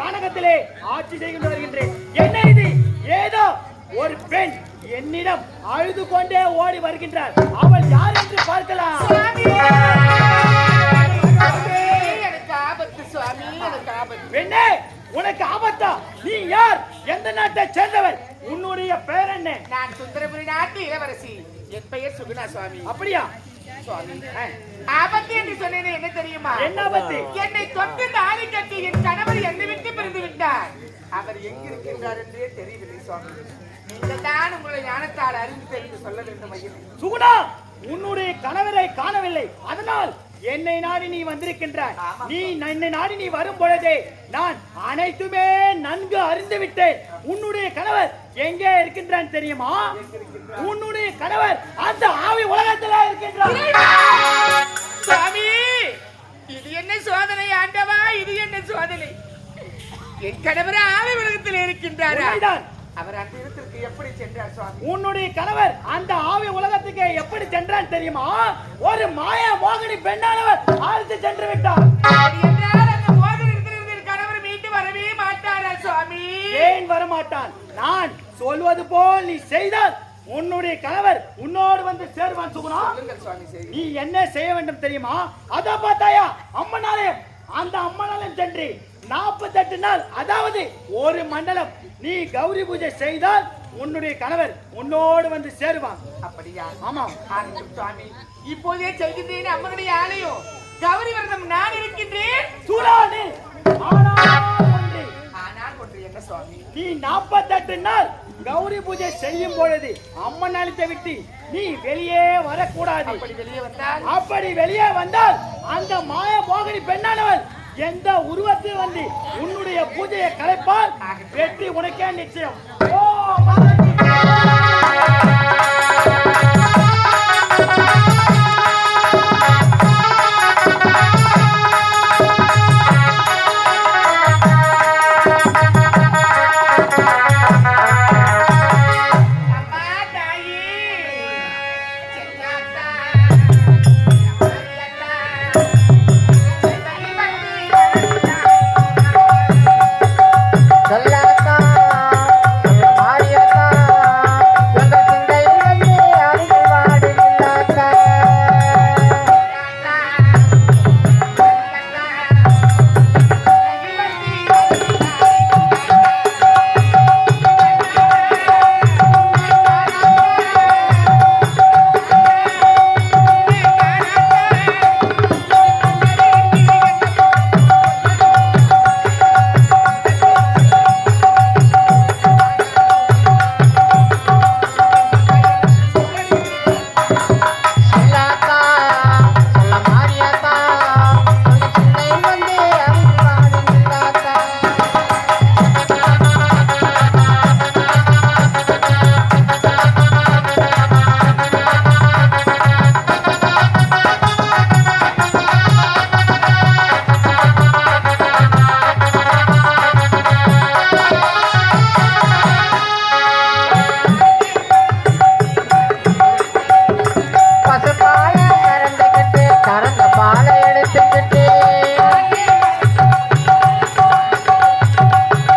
கானகத்திலே ஆட்சி செய்கின்ற வருகின்றேன். என்ன இது? ஏதோ ஒரு பெண் என்னிடம் அழுது கொண்டே ஓடி வருகின்றார் அவள் யார் என்று பார்க்கலாம். பெண்ணே உனக்கு ஆபத்தா? நீ யார்? எந்த நாட்டை சேர்ந்தவர் உன்னுடைய பெயர் என்ன? நான் சுந்தரபுரி நாட்டு இளவரசி. என் பெயர் சுகுணா சுவாமி. அப்படியா? ஆபத்து என்று சொன்னேன் என்ன தெரியுமா? என்ன ஆபத்து? என்னை தொட்டு தாலி கட்டி என் கணவர் என்னை விட்டு பிரிந்து விட்டார். அவர் எங்கு இருக்கின்றார் என்றே தெரியவில்லை சுவாமி. நீங்கள் தான் உங்களை ஞானத்தால் அறிந்து தெரிந்து சொல்ல வேண்டும் ஐயா. சுகுணா உன்னுடைய கணவரை காணவில்லை. அதனால் என்னை நாடி நீ வந்திருக்கின்றாய். நீ என்னை நாடி நீ வரும் பொழுதே நான் அனைத்துமே நன்கு அறிந்து விட்டேன் உன்னுடைய கணவர் எங்கே இருக்கின்றான் தெரியுமா? உன்னுடைய கணவர் அந்த ஆவி உலகத்துல இருக்கின்றான் சுவாமி இது என்ன சோதனை ஆண்டவா? இது என்ன சோதனை? என் கணவர் ஆவி உலகத்தில் இருக்கின்றாரா. அவர் அந்த இடத்திற்கு எப்படி சென்றார் சுவாமி? உன்னுடைய கணவர் அந்த ஆவி உலகத்துக்கு எப்படி சென்றான் தெரியுமா? ஒரு மாய மோகினி பெண்ணானவர் அழைத்து சென்று விட்டார். ஏன் வரமாட்டான்? நான் சொல்வது போல் நீ செய்தால் உன்னுடைய கணவர் உன்னோடு வந்து சேருவான் சுகுணா. நீ என்ன செய்ய வேண்டும் தெரியுமா? அத பார்த்தாயா அம்மனாலயம். அந்த அம்மனாலயம் சென்று நாற்பத்தெட்டு நாள். அதாவது ஒரு மண்டலம். நீ கௌரி பூஜை செய்தால் உன்னுடைய கணவர் உன்னோடு வந்து சேருவான். அப்படியா? ஆமாம் சுவாமி. இப்போதே செய்கின்றேன் அம்மனுடைய ஆலயம். கௌரி விரதம் நான் இருக்கின்றேன். ஆனால் ஒன்று என்ன சுவாமி? நீ நாற்பத்தெட்டு நாள் கௌரி பூஜை செய்யும் பொழுது அம்மன் அளித்த விட்டு நீ வெளியே வரக்கூடாது. அப்படி வெளியே வந்தால்? அப்படி வெளியே வந்தால் அந்த மாய மோகினி பெண்ணானவள் எந்த உருவத்தில் வந்து உன்னுடைய பூஜையை கலைப்பால் வெற்றி உனக்கே நிச்சயம். ஓ